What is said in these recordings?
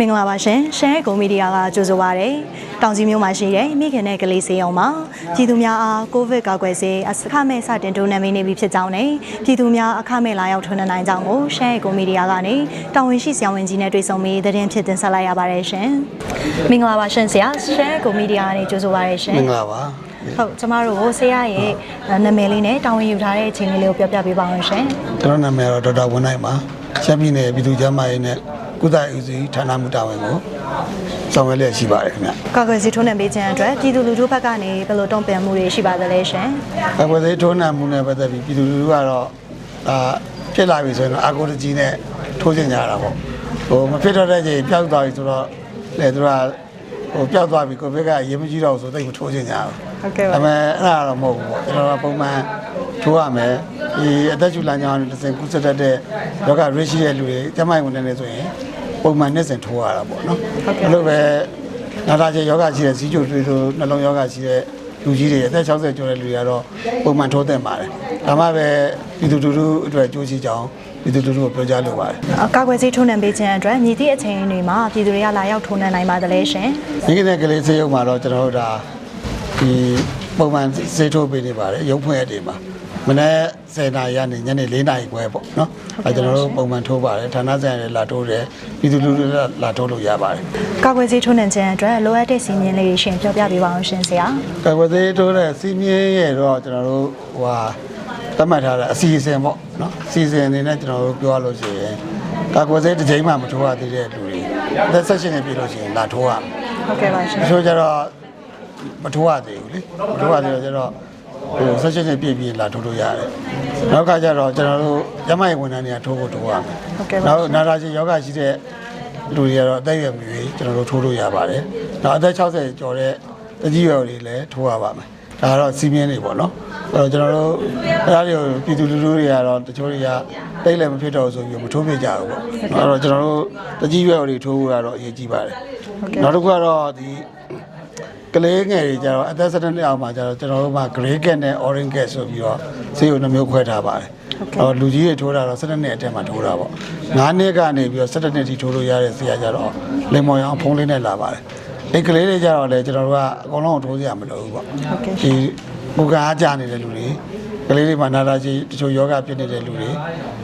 မင်္ဂလာပါရှင်ရှမ်းကုံမီဒီယာကကြိုဆိုပါရစေ။တောင်ကြီးမြို့မှာရှိတဲ့မိခင်နဲ့ကလေးစေအောင်မှာပြည်သူများအားကိုဗစ်ကာကွယ်ဆေးအခမဲ့စတင်ထိုးနှံပေးနေပြီဖြစ်ကြောင်းနဲ့ပြည်သူများအခမဲ့လာရောက်ထိုးနှံနိုင်ကြောင်းကိုရှမ်းကုံမီဒီယာကနေတာဝန်ရှိဆရာဝန်ကြီးနဲ့တွေ့ဆုံပြီးသတင်းဖြစ်တင်ဆက်လိုက်ရပါတယ်ရှင်။မင်္ဂလာပါရှင်ဆရာရှမ်းကုံမီဒီယာကနေကြိုဆိုပါရရှင်မင်္ဂလာပါ။ဟုတ်ကျမတို့ကိုဆရာရဲ့နာမည်လေးနဲ့တာဝန်ယူထားတဲ့အချိန်လေးလေးကိုပြောပြပေးပါအောင်ရှင်။ကျွန်တော်နာမည်တော့ဒေါက်တာဝင်းနိုင်ပါရှမ်းပြည်နယ်ပြည်သူ့ကျန်းမာရေးနဲ့ ကုသရေးဦးစီးဌာနမှုတာဝန်ကိုဆောင်ရွက်လျက်ရှိပါတယ်ခင်ဗျကာကွယ်ဆေးထိုးနှံပေးခြင်းအတွက်ပြည်သူလူထုဘက်ကနေဘယ်လိုတုံ့ပြန်မှုတွေရှိပါသလဲရှင်။။ကာကွယ်ဆေးထိုးနှံမှုနဲ့ပတ်သက်ပြီးပြည်သူလူထုကတော့အာဖြစ်လာပြီဆိုရင်တော့အာကိုတကြီးနဲ့ထိုးကျင်ကြတာပေါ့။ဟိုမဖြစ်တော့တဲ့ချိန်ပျောက်သွားပြီဆိုတော့လေသူကဟိုပျောက်သွားပြီကိုဗစ်ကအရေးမကြီးတော့ဘူးဆိုသိပ်မထိုးကျင်ကြဘူးဟုတ်ကဲ့ပါဒါပေမဲ့အဲ့ဒါတော့မဟုတ်ဘူးပေါ့ကျွန်တော်ကပုံမှန်ထိုးရမယ်ဒီအသက်ရှူလမ်းကြောင်းနဲ့တစ်စင်ကူးစက်တတ်တဲ့ယောဂရိရှိတဲ့လူတွေကျန်းမာရေးဝန်ထမ်းတွေဆိုရင် ပုံမှန်နှစ်စင်ထိုးရတာပေါ့နော်အဲ့လိုပဲနာတာကျေယောဂရှိတဲ့စီးချိုတွေလိုနှလုံးယောဂရှိတဲ့လူကြီးတွေအသက်60ကျော်တဲ့လူတွေကတော့ပုံမှန်ထိုးသင့်ပါတယ်ဒါမှပဲပြည်သူလူထုအတွက်ကြိုးရှိကြောင်းပြည်သူလူထုကိုပြောကြားလိုပါတယ်အကာကွယ်ဆေးထိုးနှံပေးခြင်းအတွက်မြည်သည့်အချိန်တွေမှာပြည်သူတွေကလာရောက်ထိုးနှံနိုင်ပါသလဲရှင်ဒီကနေ့ကလေးစေရုံမှာတော့ကျွန်တော်တို့ဒါဒီပုံမှန်စေထိုးပေးနေပါတယ်ရုပ်ဖွင့်ရက်တွေမှာ မနေ့10နာရီကနေညနေ4နာရီခွဲပေါ့နော်အဲကျွန်တော်တို့ပုံမှန်ထိုးပါတယ်ဌာနဆိုင်ရာတွေလာထိုးတယ်ပြည်သူလူထုလည်းလာထိုးလို့ရပါတယ်။ကာကွယ်ဆေးထိုးနှံခြင်းအတွက်လိုအပ်တဲ့စီမင်းလေးတွေရှင်ပြောပြပေးပါအောင်ရှင်ဆရာကာကွယ်ဆေးထိုးတဲ့စီမင်းရဲ့တော့ကျွန်တော်တို့ဟိုဟာသတ်မှတ်ထားတဲ့အစီအစဉ်ပေါ့နော်အစီအစဉ်အနေနဲ့ကျွန်တော်တို့ပြောရလို့ရှိရင်ကာကွယ်ဆေးတစ်ချိန်မှမထိုးရသေးတဲ့လူတွေအသက်16နှစ်ပြည့်လို့ရှိရင်လာထိုးရမယ်။ဟုတ်ကဲ့ပါရှင်တချို့ကျတော့မထိုးရသေးဘူးလေမထိုးရသေးတော့ကျတော့ ဟိုဆက်ချက်နဲ့ပြည့်ပြည့်လာထိုးလို့ရတယ်နောက်ကကျတော့ကျွန်တော်တို့ရမိုင်ဝန်ထမ်းတွေကထိုးဖို့ထိုးရမယ်။ဟုတ်ကဲ့ပါနောက်နာတာချင်းယောဂရှိတဲ့လူတွေကတော့အသက်အရွယ်မျိုးကြီးကျွန်တော်တို့ထိုးလို့ရပါတယ်နောက်အသက်60ကျော်တဲ့တကြီးရွယ်တွေလည်းထိုးရပါမယ်ဒါကတော့စီးမြင်းတွေပေါ့နော်အဲ့တော့ကျွန်တော်တို့အဲ့ဒါတွေကိုပြည်သူလူထုတွေကတော့တချို့တွေကတိတ်လည်းမဖြစ်တော့ဘူးဆိုပြီးမထိုးပြကြဘူးပေါ့အဲ့တော့ကျွန်တော်တို့တကြီးရွယ်တွေထိုးဖို့ကတော့အရေးကြီးပါတယ်ဟုတ်ကဲ့နောက်တစ်ခုကတော့ဒီ ကလေးငယ်တွေကျတော့အသက်17နှစ်အောက်မှာကျတော့ကျွန်တော်တို့မှာ gray cat နဲ့ orange cat ဆိုပြီးတော့ဆေးရုံနှမျိုးခွဲထားပါတယ်။အော်လူကြီးတွေထိုးတာတော့17နှစ်အထက်မှာထိုးတာပေါ့။9နှစ်ကနေပြီးတော့17နှစ်ထိထိုးလို့ရတဲ့ဆေးရကြတော့လင်မော်ရောင်ဖုံးလေးနဲ့လာပါတယ်။အဲ့ကလေးတွေကျတော့လေကျွန်တော်တို့ကအကုန်လုံးထိုးစရာမလိုဘူးပေါ့ဟုတ်ကဲ့။ဒီဘူကအားကြနေတဲ့လူတွေကလေးတွေမှာနာတာကြီးတချို့ယောဂဖြစ်နေတဲ့လူတွေ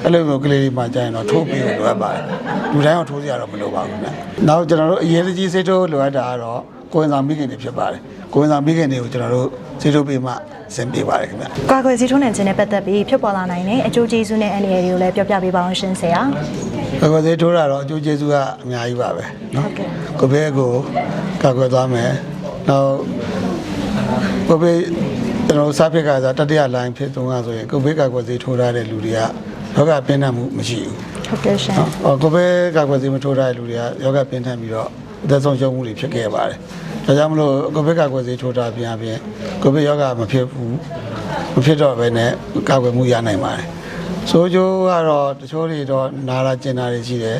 အဲ့လိုမျိုးကလေးတွေမှာကြာရင်တော့ထိုးပြီးလို့လိုအပ်ပါတယ်။လူတိုင်းကထိုးစရာတော့မလိုပါဘူးခင်ဗျ။နောက်ကျွန်တော်တို့အရေးကြီးဆေးထိုးလိုအပ်တာကတော့ ကိုဝင်ဆောင်မိခင်တွေဖြစ်ပါတယ်ကိုဝင်ဆောင်မိခင်တွေကိုကျွန်တော်တို့စေထုတ်ပေးမှဆင်ပြေပါတယ်ခင်ဗျကာကွယ်စေထုတ်နိုင်ခြင်းနဲ့ပတ်သက်ပြီးဖြစ်ပေါ်လာနိုင်တဲ့အကျိုးကျေးဇူးနဲ့အန္တရာယ်တွေကိုလည်းပြောပြပေးပါအောင်ရှင်ဆရာကာကွယ်စေထုတ်တာတော့အကျိုးကျေးဇူးကအများကြီးပါပဲနော်ကိုဘေးကိုကာကွယ်သွားမယ်နောက်ကိုဘေးကျွန်တော်စားဖြစ်ကစားတတိယလိုင်းဖြစ်သုံးကဆိုရင်ကိုဘေးကာကွယ်စေထုတ်ရတဲ့လူတွေကယောဂပြင်းထန်မှုမရှိဘူးဟုတ်ကဲ့ရှင်။အော်ကိုပဲကာကွယ်ဆေးမထိုးတဲ့လူတွေကယောဂပြင်းထန်ပြီးတော့အသက်ဆုံးရှုံးမှုတွေဖြစ်ခဲ့ပါတယ်။ ဒါကြောင့်မလို့ကိုဗစ်ကာကွယ်ဆေးထိုးထားပြန်ပြန်ကိုဗစ်ယောဂမဖြစ်ဘူးမဖြစ်တော့ဘဲနဲ့ကာကွယ်မှုရနိုင်ပါတယ်ဆိုကြိုးကတော့တချို့တွေတော့နာလာကျင်တာတွေရှိတယ်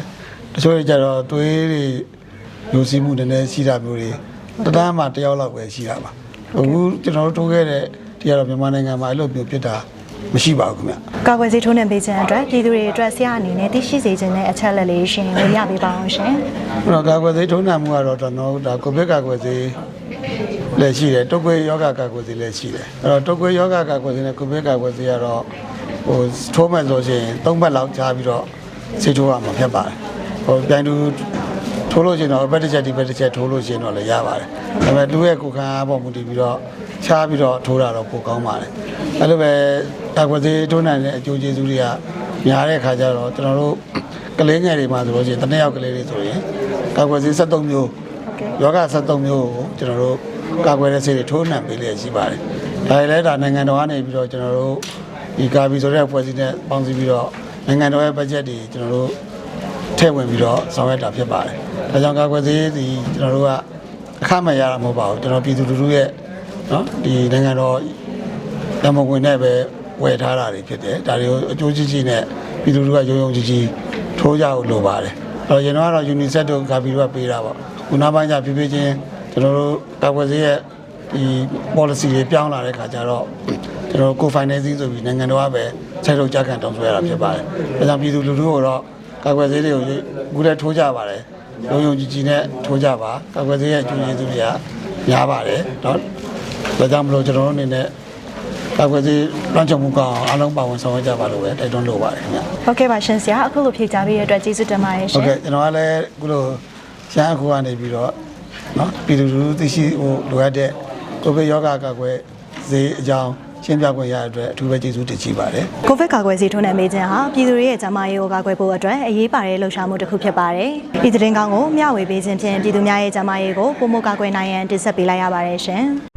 တချို့တွေကျတော့သွေးတွေယူစီးမှုနည်းနည်းရှိတာမျိုးတွေတတန်းမှတစ်ယောက်လောက်ပဲရှိတာပါအခုကျွန်တော်တို့ထိုးခဲ့တဲ့ဒီကတော့မြန်မာနိုင်ငံမှာအဲ့လိုမျိုးဖြစ်တာ မရှိပါဘူးခင်ဗျ။ကာကွယ်ဆေးထိုးနှံပေးခြင်းအတွက်ပြည်သူတွေအတွက်ဆရာအနေနဲ့သိရှိစေခြင်းနဲ့အချက်အလက်လေးရှင်ဝင်ရပေးပါအောင်ရှင်။အဲ့တော့ကာကွယ်ဆေးထုံးနှံမှုကတော့ကျွန်တော်တို့ဒါကိုဗစ်ကာကွယ်ဆေးလည်းရှိတယ်တုပ်ကွေးယောဂကာကွယ်ဆေးလည်းရှိတယ်အဲ့တော့တုပ်ကွေးယောဂကာကွယ်ဆေးနဲ့ကိုဗစ်ကာကွယ်ဆေးကတော့ဟိုထိုးမဲ့ဆိုရှင်၃ဘက်လောက်ကြာပြီးတော့ဆေးထိုးရမှာဖြစ်ပါတယ်ဟိုပြိုင်တူ ထိုးလို့ရှရင်တော့ဘက်တစ်ချက်ဒီဘက်တစ်ချက်ထိုးလို့ရှရင်တော့လည်းရပါတယ်ဒါပေမဲ့လူရဲ့ကိုယ်ခံအားပေါ်မူတည်ပြီးတော့ချားပြီးတော့ထိုးတာတော့ပိုကောင်းပါတယ်အဲ့လိုပဲကာကွယ်ဆေးထိုးနိုင်တဲ့အကျိုးကျေးဇူးတွေကများတဲ့ခါကျတော့ကျွန်တော်တို့ကလေးငယ်တွေမှာဆိုလို့ရှိရင်တစ်နှစ်ယောက်ကလေးတွေဆိုရင်ကာကွယ်ဆေး73မျိုးယောဂ73မျိုးကိုကျွန်တော်တို့ကာကွယ်တဲ့ဆေးတွေထိုးနှံပေးလျက်ရှိပါတယ်။ဒါလည်းဒါနိုင်ငံတော်ကနေပြီးတော့ကျွန်တော်တို့ဒီကာဘီဆိုတဲ့ဖွဲ့စည်းနဲ့ပေါင်းစည်းပြီးတော့နိုင်ငံတော်ရဲ့ဘတ်ဂျက်တွေကျွန်တော်တို့ ထည့်ဝင်ပြီးတော့ဆောင်ရွက်တာဖြစ်ပါတယ်။ဒါကြောင့်ကာကွယ်ဆေးဒီကျွန်တော်တို့ကအခမဲ့ရတာမဟုတ်ပါဘူး။ကျွန်တော်ပြည်သူလူထုရဲ့နော်ဒီနိုင်ငံတော်ရမဝင်နဲ့ပဲဝယ်ထားတာတွေဖြစ်တယ်။ဒါတွေကိုအကျိုးကြီးကြီးနဲ့ပြည်သူလူထုကရုံရုံကြီးကြီးထိုးကြဖို့လိုပါတယ်။အဲ့တော့ကျွန်တော်ကတော့ UNICEF တို့ကာဘီတို့ကပေးတာပေါ့။ခုနောက်ပိုင်းကျဖြည်းဖြည်းချင်းကျွန်တော်တို့ကာကွယ်ဆေးရဲ့ဒီ policy တွေပြောင်းလာတဲ့ခါကျတော့ကျွန်တော်တို့ co-financing ဆိုပြီးနိုင်ငံတော်ကပဲဆက်လုပ်ကြခံတောင်းဆိုရတာဖြစ်ပါတယ်။ဒါကြောင့်ပြည်သူလူထုကိုတော့ ကာကွယ်ဆေးတွေကိုအခုလည်းထိုးကြပါတယ်လုံယုံကြည်ကြည်နဲ့ထိုးကြပါကာကွယ်ဆေးရဲ့အကျိုးကျေးဇူးတွေကများပါတယ်နော်ဒါကြောင့်မလို့ကျွန်တော်တို့အနေနဲ့ကာကွယ်ဆေးလွှမ်းခြုံမှုကောင်အားလုံးပါဝင်ဆောင်ရွက်ကြပါလို့ပဲတိုက်တွန်းလိုပါတယ်ခင်ဗျဟုတ်ကဲ့ပါရှင်ဆရာအခုလိုဖြေကြားပေးရတဲ့အတွက်ကျေးဇူးတင်ပါတယ်ရှင်ဟုတ်ကဲ့ကျွန်တော်ကလည်းအခုလိုဆရာအခုကနေပြီးတော့နော်ပြည်သူလူထုသိရှိဟိုလိုအပ်တဲ့ကိုဗစ်ရောဂါကာကွယ်ဈေးအကြောင်း ရှင်းပြခွင့်ရတဲ့အတွက်အထူးပဲကျေးဇူးတင်ရှိပါတယ်ကိုဗစ်ကာကွယ်ဆေးထိုးနှံပေးခြင်းဟာပြည်သူတွေရဲ့ကျန်းမာရေးကိုကာကွယ်ဖို့အတွက်အရေးပါတဲ့လှုပ်ရှားမှုတစ်ခုဖြစ်ပါတယ်။ဒီသတင်းကောင်းကိုမျှဝေပေးခြင်းဖြင့်ပြည်သူများရဲ့ကျန်းမာရေးကိုပုံမကာကွယ်နိုင်ရန်တင်ဆက်ပေးလိုက်ရပါတယ်ရှင်။